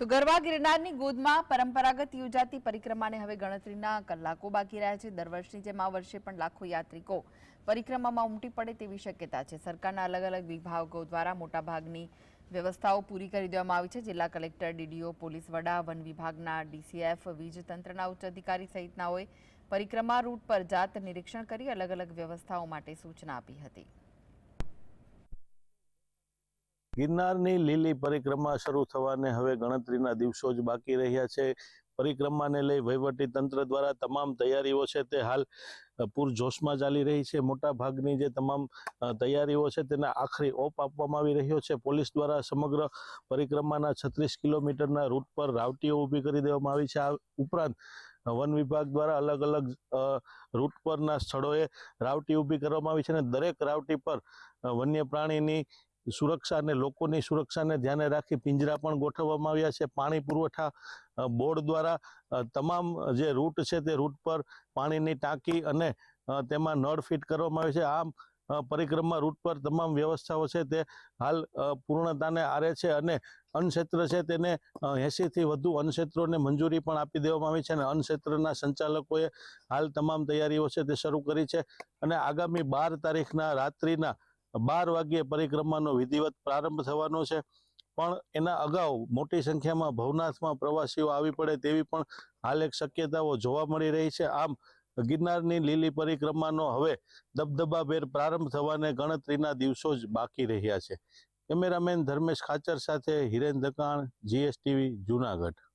તો ગરવા ગિરનારની ગોદમાં પરંપરાગત યોજાતી પરિક્રમાને હવે ગણતરીના કલાકો બાકી રહ્યા છે. દર વર્ષની જેમ આ વર્ષે પણ લાખો યાત્રિકો પરિક્રમામાં ઉમટી પડે તેવી શક્યતા છે. સરકારના અલગ અલગ વિભાગો દ્વારા મોટાભાગની વ્યવસ્થાઓ પૂરી કરી દેવામાં આવી છે. જિલ્લા કલેક્ટર, ડીડીઓ, પોલીસ વડા, વન વિભાગના ડીસીએફ, વીજ તંત્રના ઉચ્ચ અધિકારી સહિતનાઓએ પરિક્રમા રૂટ પર જાત નિરીક્ષણ કરી અલગ અલગ વ્યવસ્થાઓ માટે સૂચના આપી હતી. ગિરનારની લીલી પરિક્રમા શરૂ થવાને હવે ગણતરીના દિવસો જ બાકી રહ્યા છે. પરિક્રમાને લઈ વહીવટી તંત્ર દ્વારા તમામ તૈયારીઓ છે તે હાલ પૂરજોશમાં ચાલી રહી છે. મોટા ભાગની જે તમામ તૈયારીઓ છે તેને આખરી ઓપ આપવામાં આવી રહ્યો છે. પોલીસ દ્વારા સમગ્ર પરિક્રમાના છત્રીસ કિલોમીટરના રૂટ પર રાવટીઓ ઊભી કરી દેવામાં આવી છે. આ ઉપરાંત વન વિભાગ દ્વારા અલગ અલગ રૂટ પરના સ્થળોએ રાવટી ઊભી કરવામાં આવી છે અને દરેક રાવટી પર વન્ય પ્રાણીની સુરક્ષા અને લોકોની સુરક્ષાને ધ્યાને રાખી પિંજરા પણ ગોઠવવામાં આવ્યા છે. પાણી પુરવઠા બોર્ડ દ્વારા તમામ જે રૂટ છે તે રૂટ પર પાણીની ટાંકી અને તેમાં નળ ફિટ કરવામાં આવે છે. આમ પરિક્રમા રૂટ પર તમામ વ્યવસ્થાઓ છે તે હાલ પૂર્ણતાને આરે છે અને અન્નક્ષેત્ર છે તેને એંસીથી વધુ અન્નક્ષેત્રોને મંજૂરી પણ આપી દેવામાં આવી છે અને અન્નક્ષેત્રના સંચાલકોએ હાલ તમામ તૈયારીઓ છે તે શરૂ કરી છે. અને આગામી બાર તારીખના રાત્રિના બાર વાગ્યે પરિક્રમાનો વિધિવત પ્રારંભ થવાનો છે. પણ એના અગાઉ મોટી સંખ્યામાં ભવનાથમાં પ્રવાસીઓ આવી પડે તેવી પણ હાલ એક શક્યતાઓ જોવા મળી રહી છે. આમ ગિરનારની લીલી પરિક્રમાનો હવે દબદબાભેર પ્રારંભ થવાને ગણતરીના દિવસો જ બાકી રહ્યા છે. કેમેરામેન ધર્મેશ ખાચર સાથે હિરેન દકાણ જીએસટીવી, જુનાગઢ.